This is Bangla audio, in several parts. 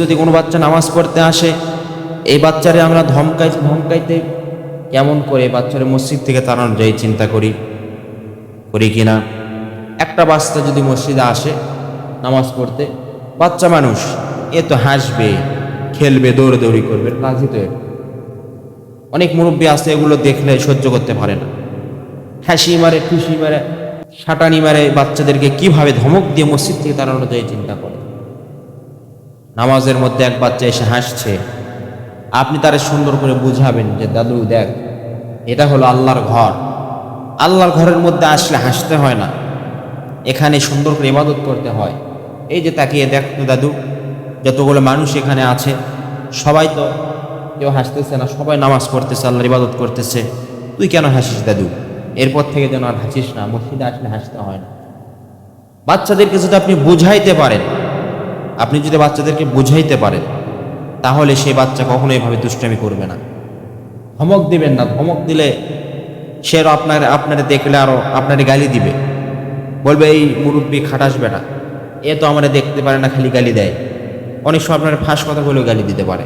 যদি কোনো বাচ্চা নামাজ পড়তে আসে, এই বাচ্চারে আমরা ধমকাই, ধমকাইতে কেমন করে বাচ্চারে মসজিদ থেকে তাড়ানো যায় চিন্তা করি? করি কি না? একটা বাচ্চা যদি মসজিদে আসে নামাজ পড়তে, বাচ্চা মানুষ, এ তো হাসবে, খেলবে, দৌড়াদৌড়ি করবে কাজই তো অনেক মুরব্বী আছে এগুলো দেখলে সহ্য করতে পারে না। হাসি মারে, খুশি মারে, সাটানি মারে বাচ্চাদেরকে কীভাবে ধমক দিয়ে মসজিদ থেকে তাড়ানো যায় চিন্তা করে? নামাজের মধ্যে এক বাচ্চা এসে হাসছে। আপনি তারে সুন্দর করে বুঝাবেন যে, দাদু, দেখ, এটা হলো আল্লাহর ঘর। আল্লাহর ঘরের মধ্যে আসলে হাসতে হয় না। এখানে সুন্দর করে ইবাদত করতে হয়। এই যে তাকিয়ে দেখ তো, দাদু, যতগুলো মানুষ এখানে আছে, সবাই তো কেউ হাসতেছে না, সবাই নামাজ পড়তেছে, আল্লাহর ইবাদত করতেছে। তুই কেন হাসিস, দাদু? এরপর থেকে যেন আর হাসিস না, মসজিদে আসলে হাসতে হয় না। বাচ্চাদেরকে যদি আপনি বুঝাইতে পারেন আপনি যদি বাচ্চাদেরকে বুঝাইতে পারেন, তাহলে সেই বাচ্চা কখনো এভাবে দুষ্টামি করবে না। ধমক দিবেন না, ধমক দিলে সে আরও আপনার, আপনারে দেখলে আরও আপনারে গালি দিবে। বলবে, এই মুরব্বী খাটাস বেটা এ তো আমারে দেখতে পারে না, খালি গালি দেয়। অনেক সময় আপনার ফাঁস কথা বলেও গালি দিতে পারে।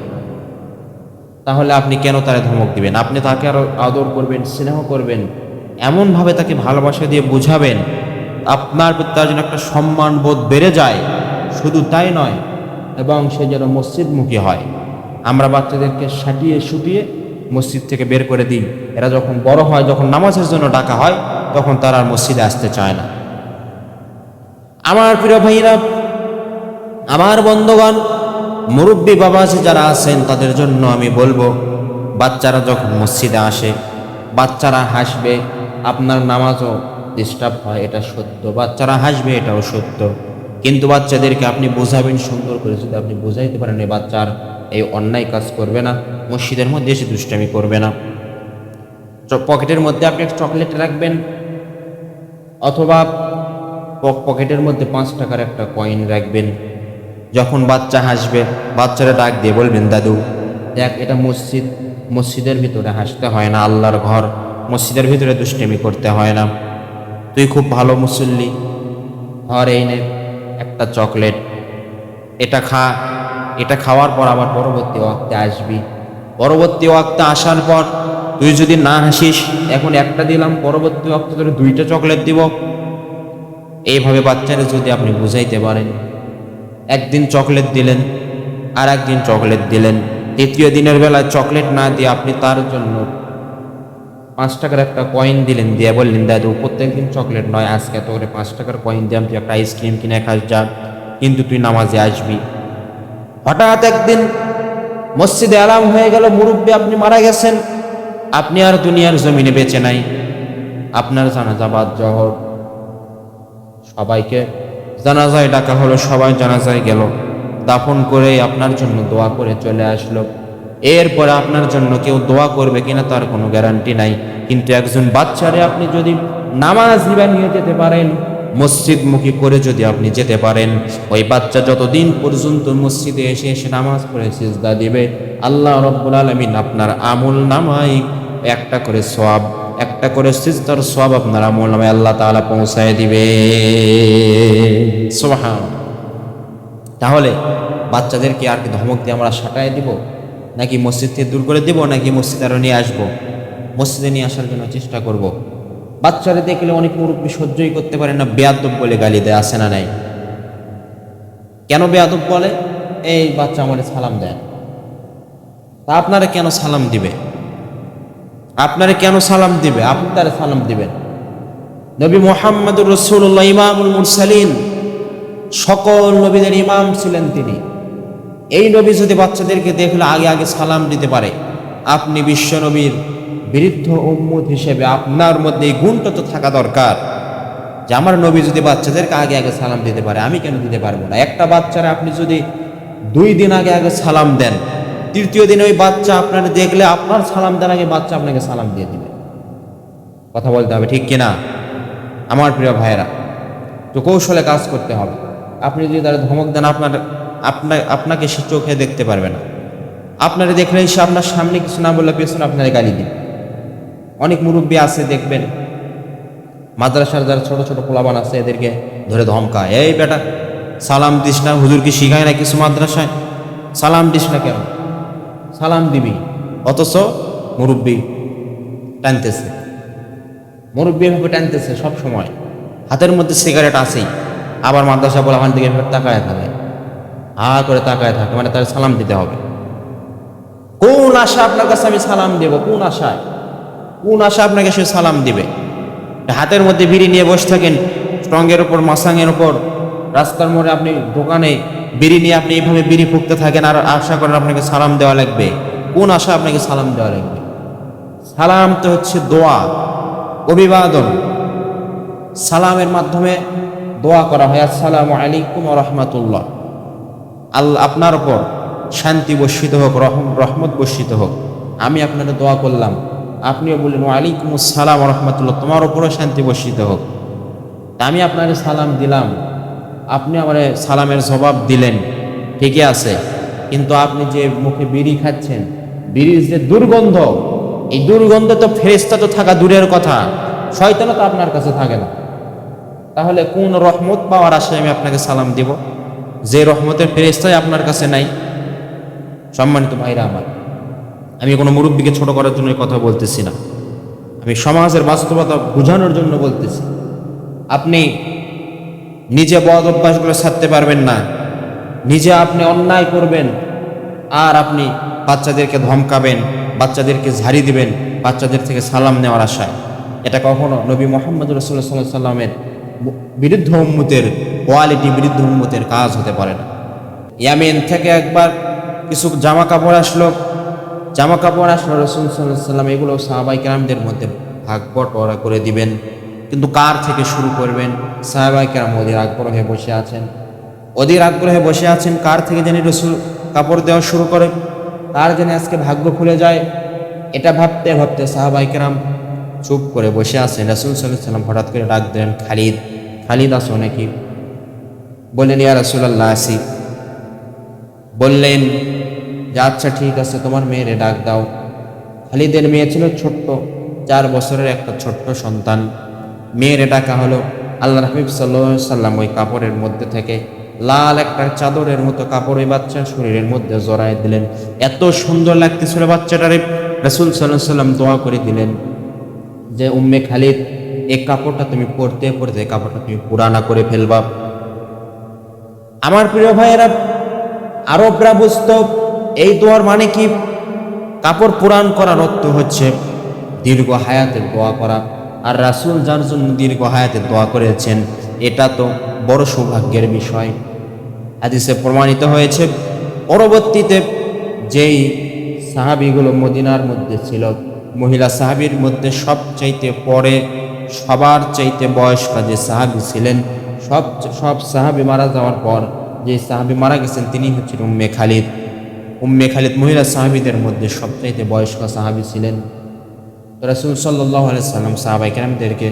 তাহলে আপনি কেন তারে ধমক দিবেন? আপনি তাকে আরও আদর করবেন, স্নেহ করবেন, এমনভাবে তাকে ভালোবাসা দিয়ে বুঝাবেন, আপনার প্রতি তার জন্য একটা সম্মান বোধ বেড়ে যায়। শুধু তাই নয়, এবং সে যেন মসজিদমুখী হয়। আমরা বাচ্চাদেরকে সাটিয়ে শুটিয়ে মসজিদ থেকে বের করে দিই। এরা যখন বড় হয়, যখন নামাজের জন্য ডাকা হয়, তখন তারা আর মসজিদে আসতে চায় না। আমার প্রিয় ভাইরা আমার বন্ধগণ, মুরব্বী বাবা আছে যারা আছেন, তাদের জন্য আমি বলব, বাচ্চারা যখন মসজিদে আসে, বাচ্চারা হাসবে, আপনার নামাজও ডিস্টার্ব হয়, এটা সত্য। বাচ্চারা হাসবে, এটাও সত্য। কিন্তু বাচ্চাদেরকে আপনি বোঝাবেন, সুন্দর করে যদি আপনি বোঝাইতে পারেন এই বাচ্চার এই অন্যায় কাজ করবে না, মসজিদের মধ্যে এসে দুষ্টামি করবে না। পকেটের মধ্যে আপনি চকলেট রাখবেন, অথবা পক- পকেটের মধ্যে পাঁচ টাকার একটা কয়েন রাখবেন। যখন বাচ্চা হাসবে, বাচ্চারা ডাক দিয়ে বলবেন, দাদু, দেখ, এটা মসজিদ, মসজিদের ভিতরে হাসতে হয় না, আল্লাহর ঘর, মসজিদের ভিতরে দুষ্টেমি করতে হয় না। তুই খুব ভালো মুসল্লি, ঘর এই নে একটা চকলেট। এটা খা, এটা খাওয়ার পর আবার পরবর্তী ওয়াক্তে আসবি। পরবর্তী ওয়াক্তে আসার পর তুই যদি না হাসিস, এখন একটা দিলাম, পরবর্তী ওয়াক্তে তোর দুইটা চকলেট দিব। এইভাবে বাচ্চারা যদি আপনি বুঝাইতে পারেন, একদিন চকলেট দিলেন আর একদিন চকলেট দিলেন। তৃতীয় দিনের বেলায় চকলেট না দিয়ে আপনি তার জন্য পাঁচ টাকার একটা কয়েন দিলেন, দিয়ে বললেন, দাদু, প্রত্যেক দিন চকলেট নয়, আজকে এত করে পাঁচ টাকার কয়েন দিয়ে তুই একটা আইসক্রিম কিনে খাস, যা, কিন্তু তুই নামাজে আসবি। হঠাৎ একদিন মসজিদে আলাম হয়ে গেল, মুরব্বী আপনি মারা গেছেন। আপনি আর দুনিয়ার জমিনে বেঁচে নাই। আপনার জানাজা বাদ জহর। সবাইকে জানাজায় ডাকা হলো, সবাই জানাজায় গেল। দাফন করে আপনার জন্য দোয়া করে চলে আসলো। এরপরে আপনার জন্য কেউ দোয়া করবে কিনা তার কোনো গ্যারান্টি নাই। কিন্তু একজন বাচ্চারে আপনি যদি নামাজ নিবা নিয়ে যেতে পারেন, মসজিদমুখী করে যদি আপনি যেতে পারেন, ওই বাচ্চা যতদিন পর্যন্ত মসজিদে এসে এসে নামাজ পড়ে সিজদা দিবে, আল্লাহ রব্বুল আলমিন আপনার আমল নামাই একটা করে সওয়াব, একটা করে সিজদার সওয়াব আপনার আমল নামায় আল্লাহ তাআলা পৌঁছায় দিবে। সুবহান তাহলে বাচ্চাদেরকে আর কি ধমক দিয়ে আমরা সাটায় দিব? নাকি মসজিদ থেকে দূর করে দিব নাকি মসজিদ আরও নিয়ে আসব? মসজিদে নিয়ে আসার জন্য চেষ্টা করব। বাচ্চারা দেখলে অনেক মুরব্বী সহ্যই করতে পারে না, বেয়াদব বলে গালি দেয়, আসে না নাই। কেন বেয়াদব বলে? এই বাচ্চা আমার সালাম দেয়। তা আপনারা কেন সালাম দিবে? আপনারা কেন সালাম দিবে? আপনি তারা সালাম দিবেন। নবী মোহাম্মদুর রসুল্লাহ ইমামুল মুরসালিন, সকল নবীদের ইমাম ছিলেন তিনি। এই নবী যদি বাচ্চাদেরকে দেখলে আগে আগে সালাম দিতে পারে, আপনি বিশ্ব নবীর বৃদ্ধ উম্মত হিসেবে আপনার মধ্যে এই গুণটা তো থাকা দরকার যে আমার নবী যদি বাচ্চাদেরকে আগে আগে সালাম দিতে পারে, আমি কেন দিতে পারব না? একটা বাচ্চারা আপনি যদি দুই দিন আগে আগে সালাম দেন, তৃতীয় দিন ওই বাচ্চা আপনার দেখলে আপনার সালাম দেন আগে বাচ্চা আপনাকে সালাম দিয়ে দিবে। কথা বলতে হবে ঠিক কিনা? আমার প্রিয় ভাইয়েরা, তো কৌশলে কাজ করতে হবে। আপনি যদি তারা ধমক দেন, আপনার আপনার আপনাকে সে চোখে দেখতে পারবে না। আপনারা দেখলে সে আপনার সামনে কিছু না বললে পেছনে আপনার গালি দিন অনেক মুরব্বী আছে দেখবেন, মাদ্রাসার যারা ছোট ছোট পোলাবান আছে এদেরকে ধরে ধমকায়, এই বেটা, সালাম দিস না, হুজুর কি শিখায় না কিছু মাদ্রাসায়? সালাম দিস না কেন? সালাম দিবি। অথচ মুরব্বী টানতেছে। মুরব্বী এভাবে টানতেছে সব সময় হাতের মধ্যে সিগারেট আছেই। আবার মাদ্রাসা বলে দিকে এভাবে তাকায় থাকে হা করে তাকায় থাকে মানে তার সালাম দিতে হবে। কোন আশা আপনার কাছে আমি সালাম দেব? কোন আশায়? কোন আশা আপনাকে সে সালাম দিবে? হাতের মধ্যে বিড়ি নিয়ে বসে থাকেন স্ট্রংয়ের ওপর মাসাঙের ওপর রাস্তার মোড়ে আপনি দোকানে বিড়ি নিয়ে আপনি এইভাবে বিড়ি ফুঁকতে থাকেন আর আশা করেন আপনাকে সালাম দেওয়া লাগবে। কোন আশা আপনাকে সালাম দেওয়া লাগবে? সালাম তো হচ্ছে দোয়া, অভিবাদন। সালামের মাধ্যমে দোয়া করা হয়। আসসালামু আলাইকুম রহমতুল্লাহ। আল্লাহ আপনার উপর শান্তি বর্ষিত হোক, রহম, রহমত বর্ষিত হোক। আমি আপনাকে দোয়া করলাম। আপনিও বললেন, ওয়ালাইকুম আসসালাম রহমতুল্লাহ, তোমার উপরও শান্তি বর্ষিত হোক। আমি আপনাকে সালাম দিলাম। আপনি আমার সালামের জবাব দিলেন। ঠিকই আছে। কিন্তু আপনি যে মুখে বিড়ি খাচ্ছেন, বিড়ির যে দুর্গন্ধ, এই দুর্গন্ধ তো ফেরেস্তা তো থাকা দূরের কথা। শয়তানও তো আপনার কাছে থাকে না। তাহলে কোন রহমত পাওয়ার আশায় আমি আপনাকে সালাম দিব? যে রহমতের ফেরেস্তাই আপনার কাছে নাই, সম্মানিত ভাইরা আমার, আমি কোনো মুরব্বীকে ছোট করার জন্য কথা বলতেছি না। আমি সমাজের বাস্তবতা বোঝানোর জন্য বলতেছি। আপনি নিজে বদ অভ্যাসগুলো ছাড়তে পারবেন না। নিজে আপনি অন্যায় করবেন, আর আপনি বাচ্চাদেরকে ধমকাবেন, বাচ্চাদেরকে ঝাড়ি দিবেন, বাচ্চাদের থেকে সালাম নেওয়ার আশায়। এটা কখনো নবী মোহাম্মদ রসুল্লাহ সাল্লাহ সাল্লামের বিরুদ্ধ উম্মতের কোয়ালিটি বিরুদ্ধ উম্মতের কাজ হতে পারে না। ইয়ামিন থেকে একবার কিছু জামা কাপড় আসলো। জামা কাপড় আসলো রসুল সাল্লাম এগুলো সাহাবাই কেরামদের মধ্যে ভাগ বটরা করে দিবেন। কিন্তু কার থেকে শুরু করবেন? সাহাবাই কেরাম অধীর আগ্রহে বসে আছেন। অধীর আগ্রহে বসে আছেন, কার থেকে যেন রসুল কাপড় দেওয়া শুরু করে? তার যেন আজকে ভাগ্য খুলে যায়? এটা ভাবতে ভাবতে সাহাবাই কেরাম চুপ করে বসে আছেন। রসুল সাল্লাহ সাল্লাম হঠাৎ করে ডাক দিলেন, খালিদ খালিদ আসো নাকি? বললেন ইয়া রসুলাল্লাহ, আসি। বললেন, যে আচ্ছা ঠিক আছে, তোমার মেয়েরে ডাক দাও। খালিদের মেয়ে ছিল ছোট্ট, চার বছরের একটা ছোট্ট সন্তান। মেয়েরে ডাকা হলো আল্লাহ হাবিব সাল্লা সাল্লাম ওই কাপড়ের মধ্যে থেকে। লাল একটা চাদরের মতো কাপড় ওই বাচ্চার শরীরের মধ্যে জড়ায় দিলেন। এত সুন্দর লাগতেছিল বাচ্চাটারে। রসুল সাল্লাহ সাল্লাম দোয়া করে দিলেন যে, উম্মে খালিদ, এই কাপড়টা তুমি পরতে পরতে কাপড়টা তুমি পুরানা করে ফেলবা। আমার প্রিয় ভাইয়েরা আরবরা বুঝত এই দোয়ার মানে কি? কাপড় পুরাণ করার অর্থ হচ্ছে দীর্ঘ হায়াতের দোয়া করা। আর রাসূল যার জন্য দীর্ঘ হায়াতের দোয়া করেছেন, এটা তো বড় সৌভাগ্যের বিষয়। হাদিসে প্রমাণিত হয়েছে, পরবর্তীতে যেই সাহাবিগুলো মদিনার মধ্যে ছিল, মহিলা সাহাবির মধ্যে সবচাইতে পরে, সবার চাইতে বয়স্ক যে সাহাবি ছিলেন সব সব সাহাবি মারা যাওয়ার পর যে সাহাবি মারা গেছেন, তিনি হচ্ছেন উম্মে খালিদ। উম্মে খালিদ মহিলা সাহাবিদের মধ্যে সবচাইতে বয়স্ক সাহাবি ছিলেন। রসুল সাল্লাহ সাল্লাম সাহাবাই কেরামদেরকে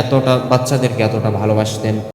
এতটা, বাচ্চাদেরকে এতটা ভালোবাসতেন।